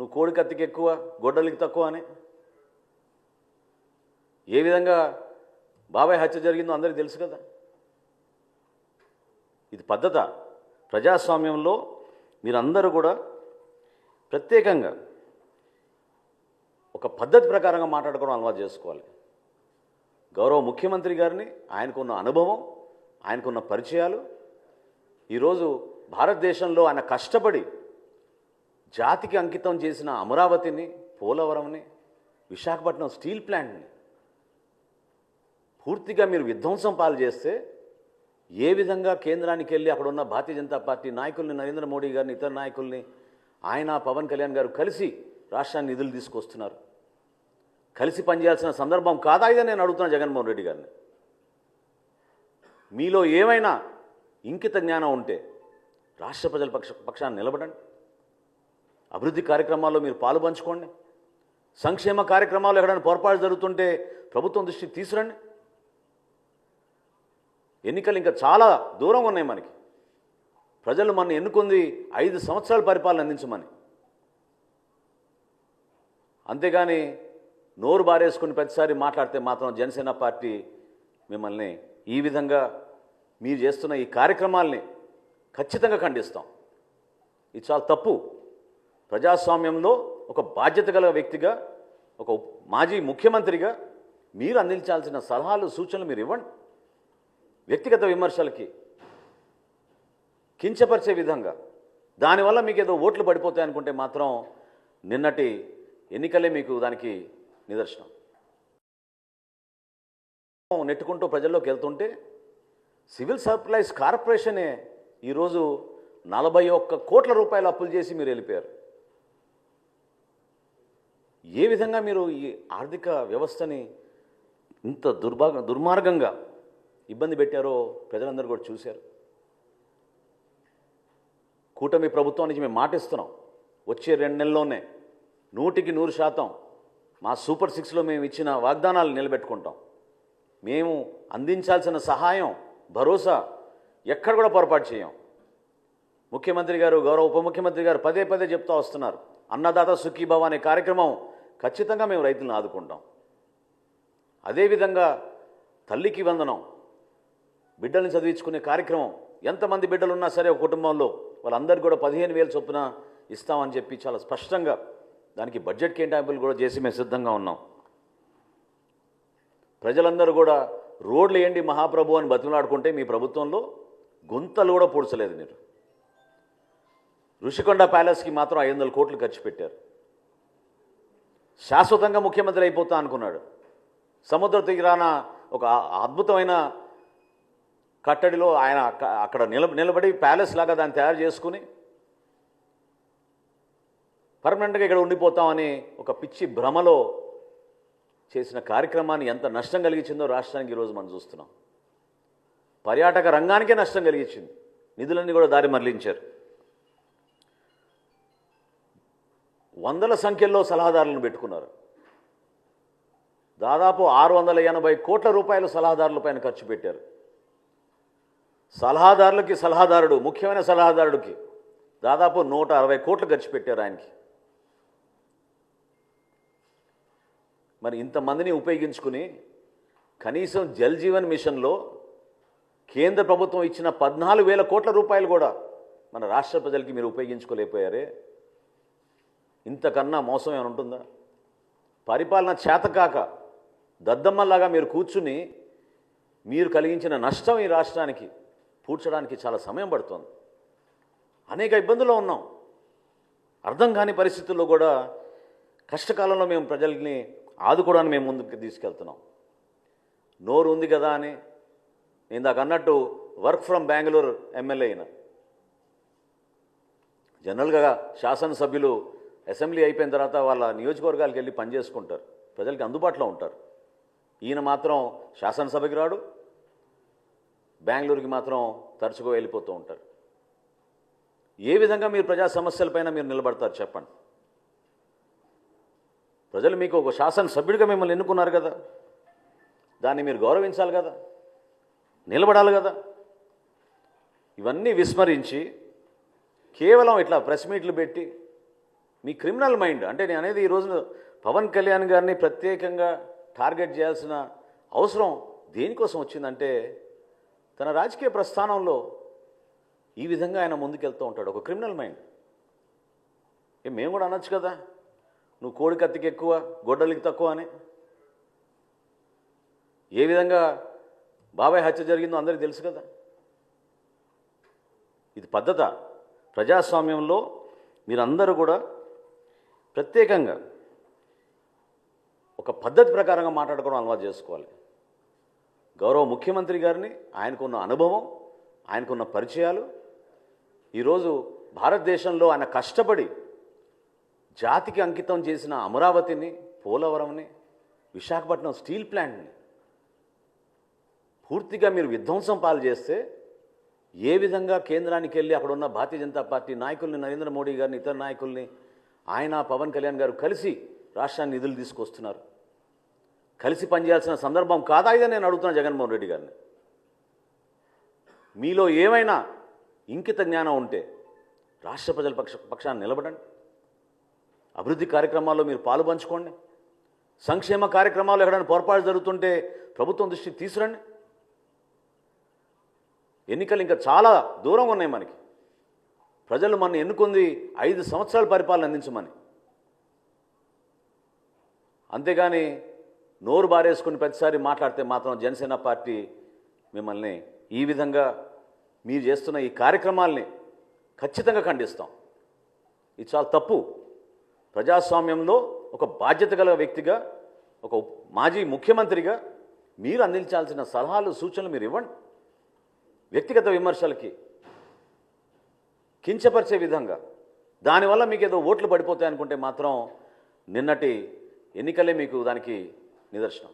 నువ్వు కోడి కత్తికి ఎక్కువ గొడ్డలికి తక్కువ అని. ఏ విధంగా బాబాయ్ హత్య జరిగిందో అందరికీ తెలుసు కదా. ఇది పద్ధత. ప్రజాస్వామ్యంలో మీరందరూ కూడా ప్రత్యేకంగా ఒక పద్ధతి ప్రకారంగా మాట్లాడుకోవడం అలవాటు చేసుకోవాలి. గౌరవ ముఖ్యమంత్రి గారిని ఆయనకున్న అనుభవం ఆయనకున్న పరిచయాలు. ఈరోజు భారతదేశంలో ఆయన కష్టపడి జాతికి అంకితం చేసిన అమరావతిని పోలవరంని విశాఖపట్నం స్టీల్ ప్లాంట్ని పూర్తిగా మీరు విధ్వంసం పాలు చేస్తే ఏ విధంగా కేంద్రానికి వెళ్ళి అక్కడ ఉన్న భారతీయ జనతా పార్టీ నాయకుల్ని నరేంద్ర మోడీ గారిని ఇతర నాయకుల్ని ఆయన పవన్ కళ్యాణ్ గారు కలిసి రాష్ట్రాన్ని నిధులు తీసుకొస్తున్నారు. కలిసి పనిచేయాల్సిన సందర్భం కాదా ఇదని నేను అడుగుతున్నా జగన్మోహన్ రెడ్డి గారిని. మీలో ఏమైనా ఇంకిత జ్ఞానం ఉంటే రాష్ట్ర ప్రజల పక్ష పక్షాన్ని నిలబడండి. అభివృద్ధి కార్యక్రమాల్లో మీరు పాలు పంచుకోండి. సంక్షేమ కార్యక్రమాలు ఎక్కడైనా పొరపాటు జరుగుతుంటే ప్రభుత్వం దృష్టికి తీసురండి ఎన్నికలు ఇంకా చాలా దూరంగా ఉన్నాయి మనకి. ప్రజలు మన ఎన్నుకుంది ఐదు సంవత్సరాల పరిపాలన అందించమని. అంతేగాని నోరు బారేసుకుని ప్రతిసారి మాట్లాడితే మాత్రం జనసేన పార్టీ మిమ్మల్ని ఈ విధంగా మీరు చేస్తున్న ఈ కార్యక్రమాల్ని ఖచ్చితంగా ఖండిస్తాం. ఇది చాలా తప్పు. ప్రజాస్వామ్యంలో ఒక బాధ్యత గల వ్యక్తిగా ఒక మాజీ ముఖ్యమంత్రిగా మీరు అందించాల్సిన సలహాలు సూచనలు మీరు ఇవ్వండి. వ్యక్తిగత విమర్శలకి కించపరిచే విధంగా. దానివల్ల మీకు ఏదో ఓట్లు పడిపోతాయి అనుకుంటే మాత్రం నిన్నటి ఎన్నికలే మీకు దానికి నిదర్శనం. నెట్టుకుంటూ ప్రజల్లోకి వెళ్తుంటే సివిల్ సప్లైస్ కార్పొరేషనే ఈరోజు నలభై ఒక్క కోట్ల రూపాయలు అప్పులు చేసి మీరు వెళ్ళిపోయారు. ఏ విధంగా మీరు ఈ ఆర్థిక వ్యవస్థని ఇంత దుర్భాగ దుర్మార్గంగా ఇబ్బంది పెట్టారో ప్రజలందరూ కూడా చూశారు. కూటమి ప్రభుత్వానికి మేము మాటిస్తున్నాం. వచ్చే రెండు నెలల్లోనే నూటికి నూరు శాతం మా సూపర్ సిక్స్లో మేము ఇచ్చిన వాగ్దానాలు నిలబెట్టుకుంటాం. మేము అందించాల్సిన సహాయం భరోసా ఎక్కడ కూడా పొరపాటు చేయం. ముఖ్యమంత్రి గారు గౌరవ ఉప ముఖ్యమంత్రి గారు పదే పదే చెప్తూ వస్తున్నారు. అన్నదాత సుఖీభవ అనే కార్యక్రమం ఖచ్చితంగా మేము రైతులను ఆదుకుంటాం. అదేవిధంగా తల్లికి వందనం బిడ్డల్ని చదివించుకునే కార్యక్రమం ఎంతమంది బిడ్డలు ఉన్నా సరే ఒక కుటుంబంలో వాళ్ళందరికీ కూడా పదిహేను వేలు చొప్పున ఇస్తామని చెప్పి చాలా స్పష్టంగా దానికి బడ్జెట్ కేటాయింపులు కూడా చేసి మేము సిద్ధంగా ఉన్నాం. ప్రజలందరూ కూడా రోడ్లు ఏంటి మహాప్రభు అని బతిమలాడుకుంటే మీ ప్రభుత్వంలో గుంతలు కూడా పూడ్చలేదు మీరు. ఋషికొండ ప్యాలెస్కి మాత్రం ఐదు వందల కోట్లు ఖర్చు పెట్టారు. శాశ్వతంగా ముఖ్యమంత్రి అయిపోతా అనుకున్నాడు. సముద్ర తీరాన ఒక అద్భుతమైన కట్టడిలో ఆయన అక్కడ నిల నిలబడి ప్యాలెస్ లాగా దాన్ని తయారు చేసుకుని పర్మనెంట్గా ఇక్కడ ఉండిపోతామని ఒక పిచ్చి భ్రమలో చేసిన కార్యక్రమాన్ని ఎంత నష్టం కలిగించిందో రాష్ట్రానికి ఈరోజు మనం చూస్తున్నాం. పర్యాటక రంగానికే నష్టం కలిగించింది. నిధులన్నీ కూడా దారి మరలించారు. వందల సంఖ్యలో సలహాదారులను పెట్టుకున్నారు. దాదాపు ఆరు వందల ఎనభై కోట్ల రూపాయలు సలహాదారుల పైన ఖర్చు పెట్టారు. సలహాదారులకి సలహాదారుడు ముఖ్యమైన సలహాదారుడికి దాదాపు నూట అరవై కోట్లు ఖర్చు పెట్టారు ఆయనకి. మరి ఇంతమందిని ఉపయోగించుకుని కనీసం జల్ జీవన్ మిషన్లో కేంద్ర ప్రభుత్వం ఇచ్చిన పద్నాలుగు వేల కోట్ల రూపాయలు కూడా మన రాష్ట్ర ప్రజలకి మీరు ఉపయోగించుకోలేకపోయారే. ఇంతకన్నా మోసం ఏమైనా ఉంటుందా? పరిపాలన చేతకాక దద్దమ్మలాగా మీరు కూర్చుని మీరు కలిగించిన నష్టం ఈ రాష్ట్రానికి పూడ్చడానికి చాలా సమయం పడుతోంది. అనేక ఇబ్బందుల్లో ఉన్నాం. అర్థం కాని పరిస్థితుల్లో కూడా కష్టకాలంలో మేము ప్రజల్ని ఆదుకోవడానికి మేము ముందుకు తీసుకెళ్తున్నాం. నోరు ఉంది కదా అని నేను ఇందాక అన్నట్టు వర్క్ ఫ్రమ్ బెంగళూరు ఎమ్మెల్యే అయిన. జనరల్గా శాసనసభ్యులు అసెంబ్లీ అయిపోయిన తర్వాత వాళ్ళ నియోజకవర్గాలకు వెళ్ళి పనిచేసుకుంటారు ప్రజలకి అందుబాటులో ఉంటారు. ఈయన మాత్రం శాసనసభకి రాడు బెంగళూరుకి మాత్రం తరచుగా వెళ్ళిపోతూ ఉంటారు. ఏ విధంగా మీరు ప్రజా సమస్యలపైన మీరు నిలబడతారు చెప్పండి. ప్రజలు మీకు ఒక శాసనసభ్యుడిగా మిమ్మల్ని ఎన్నుకున్నారు కదా. దాన్ని మీరు గౌరవించాలి కదా. నిలబడాలి కదా. ఇవన్నీ విస్మరించి కేవలం ఇట్లా ప్రెస్ మీట్లు పెట్టి మీ క్రిమినల్ మైండ్. అంటే నేను అనేది ఈరోజు పవన్ కళ్యాణ్ గారిని ప్రత్యేకంగా టార్గెట్ చేయాల్సిన అవసరం దేనికోసం వచ్చిందంటే తన రాజకీయ ప్రస్థానంలో ఈ విధంగా ఆయన ముందుకెళ్తూ ఉంటాడు. ఒక క్రిమినల్ మైండ్. ఏ మేము కూడా అనొచ్చు కదా. నువ్వు కోడి కత్తికి ఎక్కువ గొడ్డలికి తక్కువ అని. ఏ విధంగా బాబాయ్ హత్య జరిగిందో అందరికీ తెలుసు కదా. ఇది పద్ధత. ప్రజాస్వామ్యంలో మీరందరూ కూడా ప్రత్యేకంగా ఒక పద్ధతి ప్రకారంగా మాట్లాడుకోవడం అలవాటు చేసుకోవాలి. గౌరవ ముఖ్యమంత్రి గారిని ఆయనకున్న అనుభవం ఆయనకున్న పరిచయాలు. ఈరోజు భారతదేశంలో ఆయన కష్టపడి జాతికి అంకితం చేసిన అమరావతిని పోలవరంని విశాఖపట్నం స్టీల్ ప్లాంట్ని పూర్తిగా మీరు విధ్వంసం పాలు చేస్తే ఏ విధంగా కేంద్రానికి వెళ్ళి అక్కడ ఉన్న భారతీయ జనతా పార్టీ నాయకుల్ని నరేంద్ర మోడీ గారిని ఇతర నాయకుల్ని ఆయన పవన్ కళ్యాణ్ గారు కలిసి రాష్ట్రాన్ని నిధులు తీసుకొస్తున్నారు. కలిసి పనిచేయాల్సిన సందర్భం కాదా ఇదే నేను అడుగుతున్నా జగన్మోహన్ రెడ్డి గారిని. మీలో ఏమైనా ఇంకిత జ్ఞానం ఉంటే రాష్ట్ర ప్రజల పక్ష పక్షాన్ని నిలబడండి. అభివృద్ధి కార్యక్రమాల్లో మీరు పాలు పంచుకోండి. సంక్షేమ కార్యక్రమాలు ఎక్కడైనా పొరపాటు జరుగుతుంటే ప్రభుత్వం దృష్టికి తీసురండి ఎన్నికలు ఇంకా చాలా దూరంగా ఉన్నాయి మనకి. ప్రజలు మన ఎన్నుకుంది ఐదు సంవత్సరాల పరిపాలన అందించమని. అంతేగాని నోరు బారేసుకుని ప్రతిసారి మాట్లాడితే మాత్రం జనసేన పార్టీ మిమ్మల్ని ఈ విధంగా మీరు చేస్తున్న ఈ కార్యక్రమాల్ని ఖచ్చితంగా ఖండిస్తాం. ఇది చాలా తప్పు. ప్రజాస్వామ్యంలో ఒక బాధ్యత గల వ్యక్తిగా ఒక మాజీ ముఖ్యమంత్రిగా మీరు అందించాల్సిన సలహాలు సూచనలు మీరు ఇవ్వండి. వ్యక్తిగత విమర్శలకి కించపరిచే విధంగా. దానివల్ల మీకు ఏదో ఓట్లు పడిపోతాయి అనుకుంటే మాత్రం నిన్నటి ఎన్నికలే మీకు దానికి నిదర్శనం.